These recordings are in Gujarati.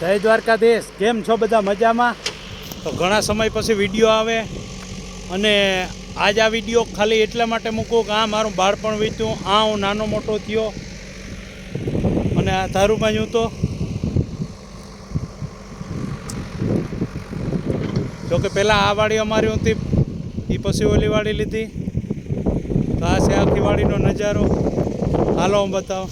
જય દ્વારકાધીશ. કેમ છો બધા મજામાં? તો ઘણા સમય પછી વીડિયો આવે અને આજ આ વીડિયો ખાલી એટલા માટે મૂકું કે આ મારું બાળપણ વીત્યું, આ હું નાનો મોટો થયો અને આ ધારુમાં હું તો. જોકે પહેલાં આ વાડી અમારી હતી એ પછી ઓલી વાડી લીધી. તો આ છે આખી વાડીનો નજારો. હાલો હું બતાવો.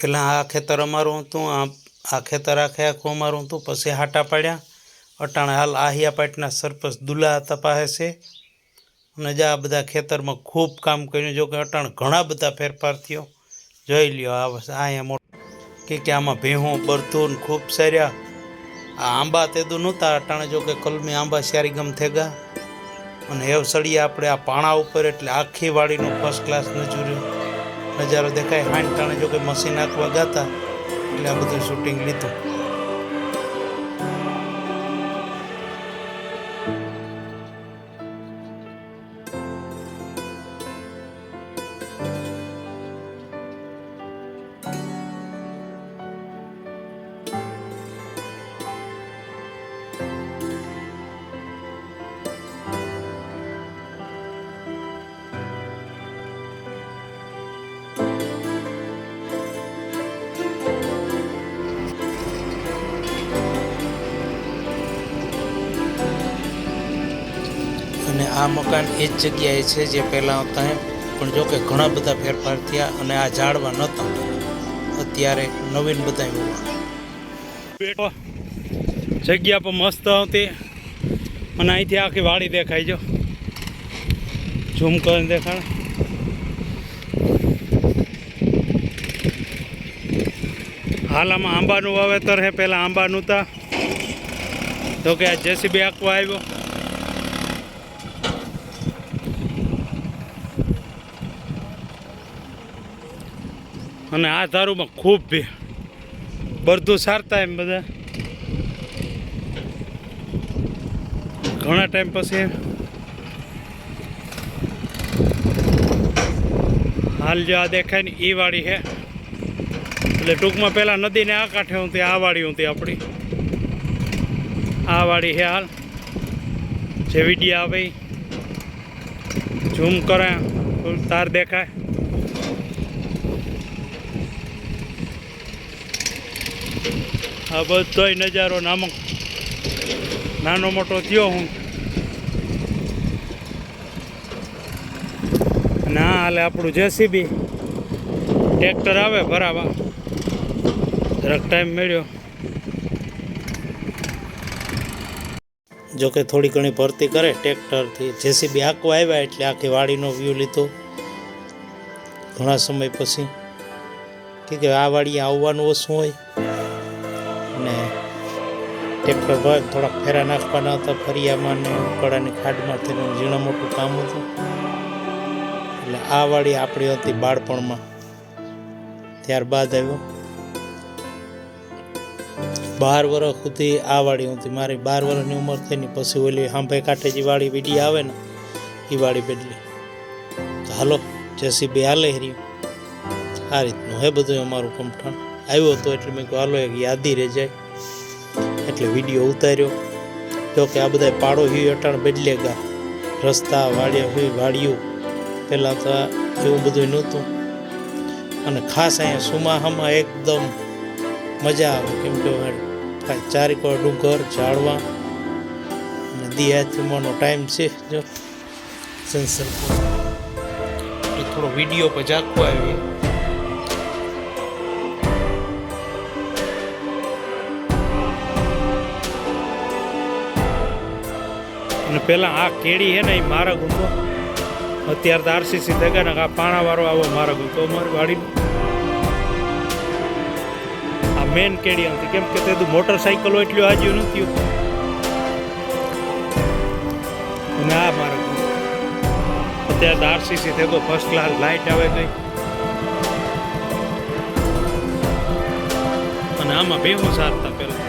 પહેલાં આ ખેતર અમારું હતું, આ આ ખેતર આખે આખું અમારું હતું પછી હાટા પાડ્યા. અટાણે હાલ આહિયા પાટના સરપંચ દુલા હતા પાસે છે. અને જે બધા ખેતરમાં ખૂબ કામ કર્યું. જો કે અટાણે ઘણા બધા ફેરફાર થયો. જોઈ લ્યો આ અહીંયા મોટું કે કે આમાં ભેહું બરતું ખૂબ સાર્યા આ આંબા તેદું નહોતા. અટાણે જો કે કલમી આંબા સારી ગમ થેગા. અને હેવ સળિયા આપણે આ પાણા ઉપર એટલે આખી વાડીનું ફર્સ્ટ ક્લાસ નજુર્યું. નજારો દેખાય. હાંડ ટાણે જો કે મશીન નાખવા ગાતા. એટલે આ બધું શૂટિંગ લીધું. અને આ મકાન એ જ જગ્યાએ છે જે પહેલાં હતા પણ જો કે ઘણા બધા ફેરફાર થયા અને આ ઝાડવા નહોતા. અત્યારે નવીન બધા જગ્યા પણ મસ્ત હતી. અને અહીંથી આખી વાડી દેખાય જો. ઝૂમ કરીને હાલ આમાં આંબાનું વાવેતર છે પહેલાં આંબાનું હતા તો કે આ જેસીબી આખવા આવ્યો. અને આ દારૂમાં ખૂબ ભી. બરધું સારતા એમ બધા. ઘણા ટાઈમ પછી હાલ જે આ દેખાય ને એ વાડી છે એટલે ટૂંકમાં પહેલાં નદીને આ કાંઠે હું આ વાડી હું આપણી આ વાડી છે હાલ. જે વીડિયો આવે ઝૂમ કરે તાર દેખાય. આ બધોય નજારો નામક. નાનો મોટો થયો હું. ના હાલે આપણું જેસીબી. ટ્રેક્ટર આવે બરાબર જરાક ટાઈમ મળ્યો. જોકે થોડી ઘણી ભરતી કરે ટ્રેક્ટરથી. જેસીબી આખું આવ્યા એટલે આખી વાડીનો વ્યૂ લીધો. ઘણા સમય પછી. કે આ વાડીએ આવવાનું ઓછું હોય. અને ટ્રેક્ટર ભાઈ થોડાક ફેરા નાખવાના હતા ફરિયામાં ને ઉકળાની ખાડમાં થઈને ઝીણું મોટું કામ હતું. એટલે આ વાડી આપણી હતી બાળપણમાં. ત્યારબાદ આવ્યો. બાર વર્ષ સુધી આ વાડી હતી. મારી બાર વર્ષની ઉંમર થઈ ને પછી ઓલી હાંભાઈ કાંઠે જે વાડી વીડી આવે ને એ વાડી બદલી. તો હાલો જેસીબી હાલે હરી આ રીતનું હે બધું અમારું કમઠાણ આવ્યો હતો એટલે મેં કહ્યું, હાલો, એક યાદી રહી જાય એટલે વીડિયો ઉતાર્યો. જો કે આ બધા પાડો હી અટાણ બદલે ગા. રસ્તા વાળ્યા હોય વાડિયું પહેલાં તો એવું બધું નહોતું. અને ખાસ અહીંયા સુમાહામાં એકદમ મજા આવે. કેમ કે ચારેકોર ડુંગર ઝાડવા. અને દિયાથીમાંનો ટાઈમ છે, જો. સેન્સર થોડો વીડિયો પર આખો આવી. અને પહેલાં આ કેળી છે ને એ મારા ગુંતો અત્યારે તો આરસીસી થયા ને આ પાણાવાળો આવો મારા ગુંતો અમારી વાડી આ મેન કેડી હતી કેમ કે તે મોટરસાઇકલો એટલું હાજ્યું નથી અને આ મારા ગુંતો અત્યારે તો આરસીસી થયો ફર્સ્ટ ક્લાસ લાઇટ આવે કંઈ અને આમાં બે હું સારતા પહેલાં.